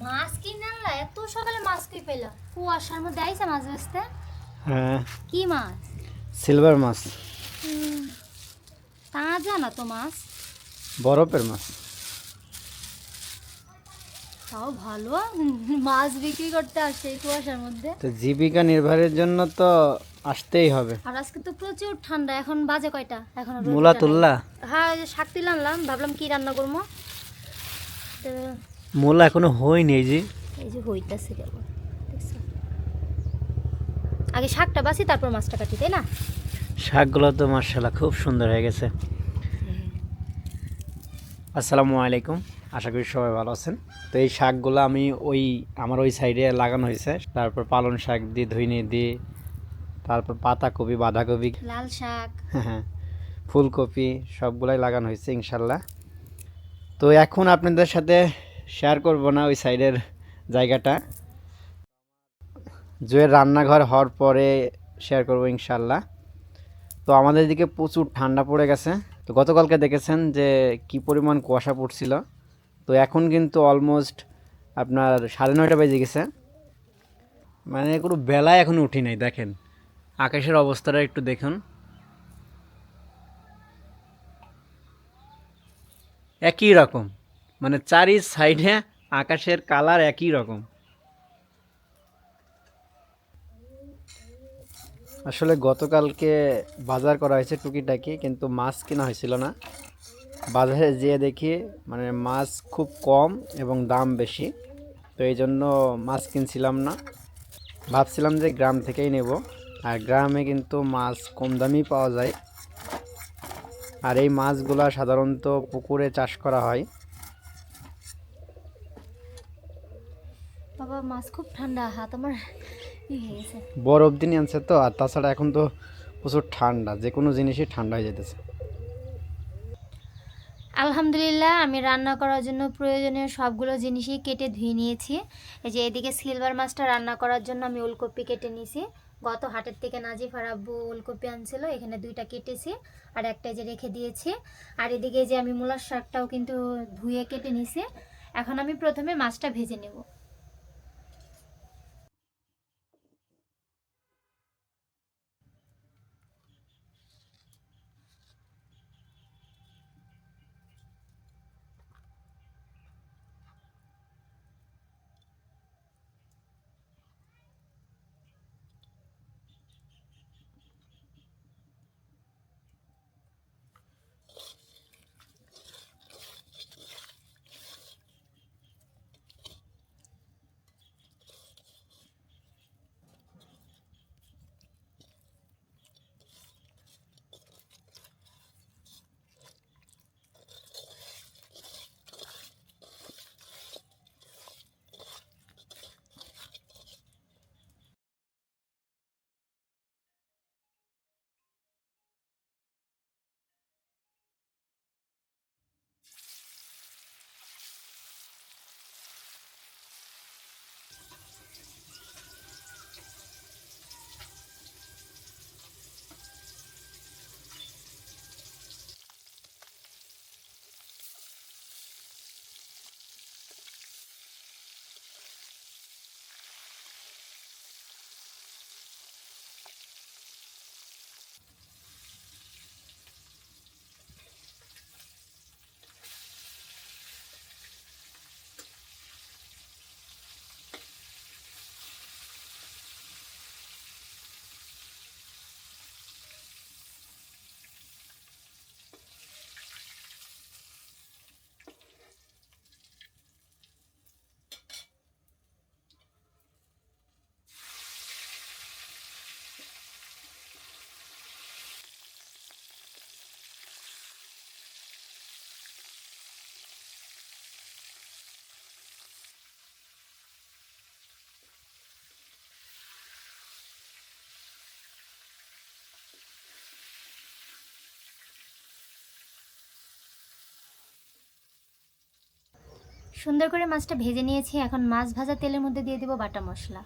মাছ কিনে আনলা? এত সকালে মাছ কই পেলা কুয়াশার মধ্যে আইসা মাছ বেচতে? হ্যাঁ। কি মাছ? সিলভার মাছ। তাজা না তো মাছ। বরফের মাছ। তাও ভালো। মাছ বিক্রি করতে আসছে এই কুয়াশার মধ্যে। তো জীবিকা নির্বাহের জন্য তো আসতেই হবে। আর আজকে তো প্রচুর ঠান্ডা এখন বাজে কয়টা? এখন মূলা তুললা? হ্যাঁ শাক তুলে আনলাম ভাবলাম কি রান্না করব? তো মূলা এখনও হয়নি এই যে। এই যে হইতাছে? আগে শাকটা বাসি তারপর মাছটা কাটি তাই না? শাকগুলো তো মার্শাল্লাহ খুব সুন্দর হয়ে গেছে। আসসালামু আলাইকুম আশা করি সবাই ভালো আছেন। তো এই শাকগুলো আমি ওই আমার ওই সাইডে লাগানো হয়েছে। তারপর পালং শাক দিয়ে ধুইনি দিয়ে তারপর পাতাকপি বাঁধাকপি। লাল শাক। হ্যাঁ ফুলকপি সবগুলাই লাগানো হয়েছে ইনশাল্লাহ তো এখন আপনাদের সাথে শেয়ার করব না ওই সাইডের জায়গাটা। জুয়ের রান্নাঘর হওয়ার পরে শেয়ার করব ইনশাল্লাহ। তো আমাদের দিকে প্রচুর ঠান্ডা পড়ে গেছে। তো গতকালকে দেখেছেন যে কি পরিমাণ কুয়াশা পড়ছিল। তো এখন কিন্তু অলমোস্ট আপনার সাড়ে নয়টা বেজে গেছে। মানে কোনো বেলায় এখন উঠি নাই, দেখেন। আকাশের অবস্থাটা একটু দেখুন। একই রকম। মানে চারি সাইডে আকাশের কালার একই রকম। আসলে গতকালকে বাজার করা হয়েছে টুকিটাকি, কিন্তু মাছ কেনা হয়েছিল না। বাজারে যেয়ে দেখি মানে মাছ খুব কম এবং দাম বেশি, তো এই জন্য মাছ কিনছিলাম না। ভাবছিলাম যে গ্রাম থেকেই নেব, আর গ্রামে কিন্তু মাছ কম দামেই পাওয়া যায়। আর এই মাছগুলা সাধারণত পুকুরে চাষ করা হয়। বাবা মাছ খুব ঠান্ডা হাত আমার বরফ দিনই আনছে তো আর তাছাড়া এখন তো প্রচুর ঠান্ডা যে কোনো জিনিসই ঠান্ডা হয়ে যেতেছে। আলহামদুলিল্লাহ আমি রান্না করার জন্য প্রয়োজনীয় সবগুলো জিনিসই কেটে ধুয়ে নিয়েছি। এই যে এদিকে সিলভার মাছটা রান্না করার জন্য আমি ওলকপি কেটে নিয়েছি। গত হাটের থেকে নাজিফার আব্বু ওলকপি আনছিল এখানে দুইটা কেটেছি আর একটা যে রেখে দিয়েছি। আর এদিকে যে আমি মূলার শাকটাও কিন্তু ধুয়ে কেটে নিয়েছি। এখন আমি প্রথমে মাছটা ভেজে নেব। সুন্দর করে মাছটা ভেজে নিয়েছি। এখন মাছ ভাজা তেলের মধ্যে দিয়ে দেবো বাটা মশলা।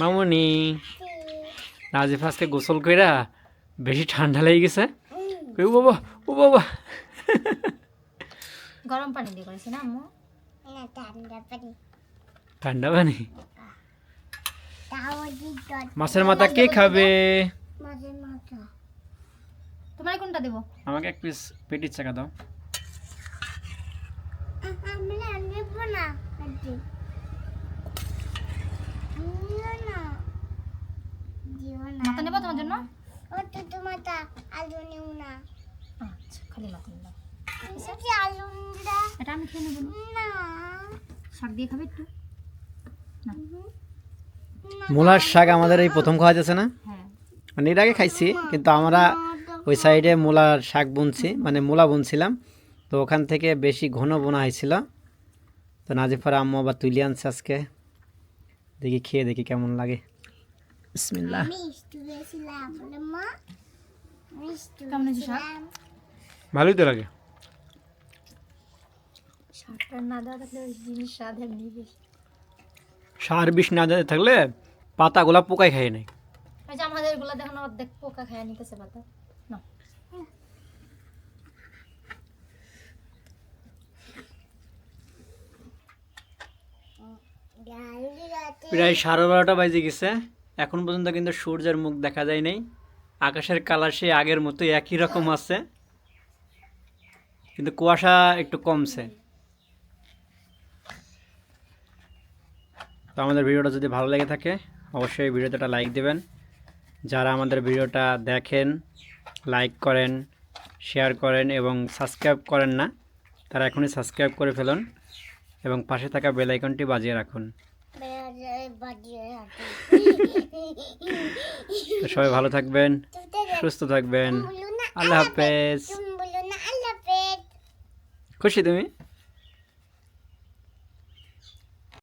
মামুনি রাজীব আজকে গোসল কইরা বেশি ঠান্ডা লেগে গেছে। ও বাবা ও বাবা। গরম পানি দিয়ে করেছি না আম্মু? না ঠান্ডা পানি। ঠান্ডা পানি? মাছের মাথা কে খাবে? মাঝে মাথা। তোমার কোনটা দেবো? আমাকে এক পিস পেটির চাকা দাও। আমি নেব না আজকে নিও না। দিও না। মাথা নেব তোমার জন্য? ও তো তোমার আলু নিও না। আচ্ছা খালি মাথা নিলা এটা আমি খেয়ে নেব শাক দিয়ে খাবে একটু। মূলার শাক আমাদের এই প্রথম খাওয়া যাচ্ছে না? হ্যাঁ। মানে এর আগে খাইছি কিন্তু আমরা ওই সাইডে মূলার শাক বুনছি মানে মূলা বুনছিলাম। তো ওখান থেকে বেশি ঘন বোনা হয়েছিল। তো নাজিফার আম্মু আবার তুলে আনছে আজকে। দেখি খেয়ে দেখি কেমন লাগে। বিসমিল্লাহ। ভালোই তো লাগে। না দেওয়া থাকলে জিনিস স্বাদ এমনি বেশি সার বিষ না দিতে থাকলে পাতাগুলা পোকায় খাই নাই। ওই যে আমাদের এগুলো দেখুন অর্ধেক পোকা খায় নিতেছে পাতা। না প্রায় সাড়ে বারোটা বাজে গেছে। এখন পর্যন্ত কিন্তু সূর্যের মুখ দেখা যায় নাই। আকাশের কালার সেই আগের মতো একই রকম আছে। কিন্তু কুয়াশা একটু কমছে। তো আমাদের ভিডিওটা যদি ভালো লেগে থাকে অবশ্যই ভিডিওতে একটা লাইক দেবেন। যারা আমাদের ভিডিওটা দেখেন লাইক করেন শেয়ার করেন এবং সাবস্ক্রাইব করেন না তারা এখনই সাবস্ক্রাইব করে ফেলুন এবং পাশে থাকা বেল আইকনটি বাজিয়ে রাখুন। সবাই ভালো থাকবেন সুস্থ থাকবেন। আল্লাহ হাফেজ। খুশি তুমি?